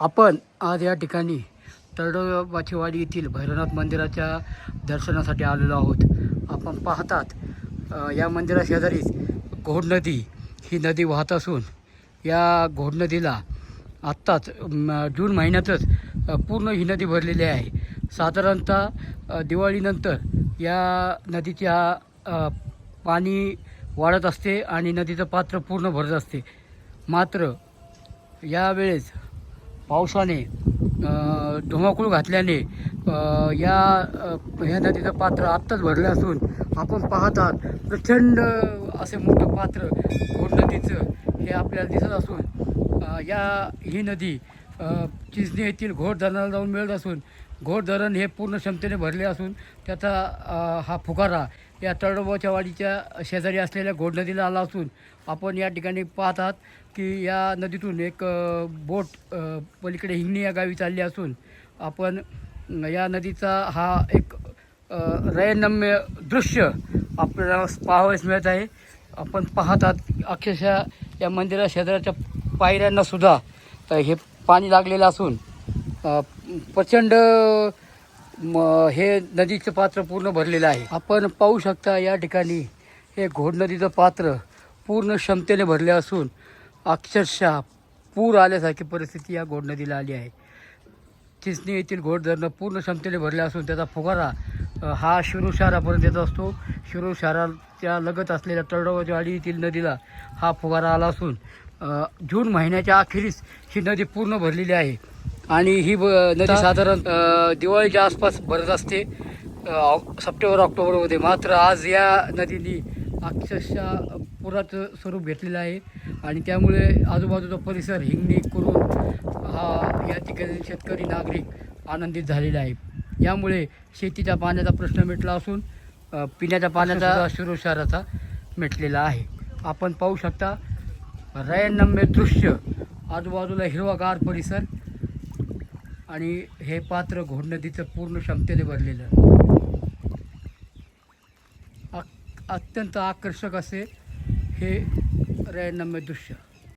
आपण आज या ठिकाणी तरडोबाचीवाडी येथील भैरवनाथ मंदिराच्या दर्शनासाठी आलेलो आहोत. आपण पाहतात या या मंदिराशेजारीच घोड नदी ही नदी वाहत असून या घोड नदीला आत्ताच जून महिन्यातच पूर्ण ही नदी भरलेली आहे. साधारणतः दिवाळीनंतर या नदीच्या पाणी वाढत असते आणि नदीचं पात्र पूर्ण भरत असते. मात्र यावेळेस पावसाने धुमाकूळ घातल्याने या ह्या नदीचं पात्र आत्ताच भरलं असून आपण पाहतात प्रचंड असे मोठं पात्र घोड नदीचं हे आपल्याला दिसत असून या ही नदी चिंचणी येथील घोड धरणाला जाऊन मिळत असून घोड धरण हे पूर्ण क्षमतेने भरले असून त्याचा हा फुगारा या तळडोबाच्या वाडीच्या शेजारी असलेल्या घोड नदीला आला असून आपण या ठिकाणी पाहतात की या नदीतून एक बोट पलीकडे हिंगणी या गावी चालली असून आपण या नदीचा हा एक रयनम्य दृश्य आपल्याला पाहावयास मिळत आहे. आपण पाहतात अक्षरशः या मंदिरा शेजारच्या पायऱ्यांनासुद्धा हे पाणी लागलेलं असून प्रचंड म हे नदीचं पात्र पूर्ण भरलेलं आहे. आपण पाहू शकता या ठिकाणी हे घोड नदीचं पात्र पूर्ण क्षमतेने भरले असून अक्षरशः पूर आल्यासारखी परिस्थिती या घोड नदीला आली आहे. चिचणी येथील घोड धरणं पूर्ण क्षमतेने भरले असून त्याचा फुगारा हा शिरूर शहरापर्यंत येत असतो. शिरूर शहराच्या लगत असलेल्या तळडोबाची येथील नदीला हा फुगारा आला असून जून महिन्याच्या अखेरीस ही नदी पूर्ण भरलेली आहे. आणि ही ब नदी साधारण दिवाळीच्या आसपास भरत असते. सप्टेंबर ऑक्टोबरमध्ये मात्र आज या नदीने अक्षरशः पुराचं स्वरूप घेतलेलं आहे. आणि त्यामुळे आजूबाजूचा परिसर हिंगणी करून हा या ठिकाणी शेतकरी नागरिक आनंदित झालेला आहे यामुळे शेतीच्या पाण्याचा प्रश्न मिटला असून पिण्याच्या पाण्याचा शिरूर शहराचा मिटलेला आहे. आपण पाहू शकता रयनम्य दृश्य. आजूबाजूला हिरवागार परिसर आणि हे पात्र घोड नदीचं पूर्ण क्षमतेने भरलेलं. अत्यंत आकर्षक असे हे रयनम्य दृश्य.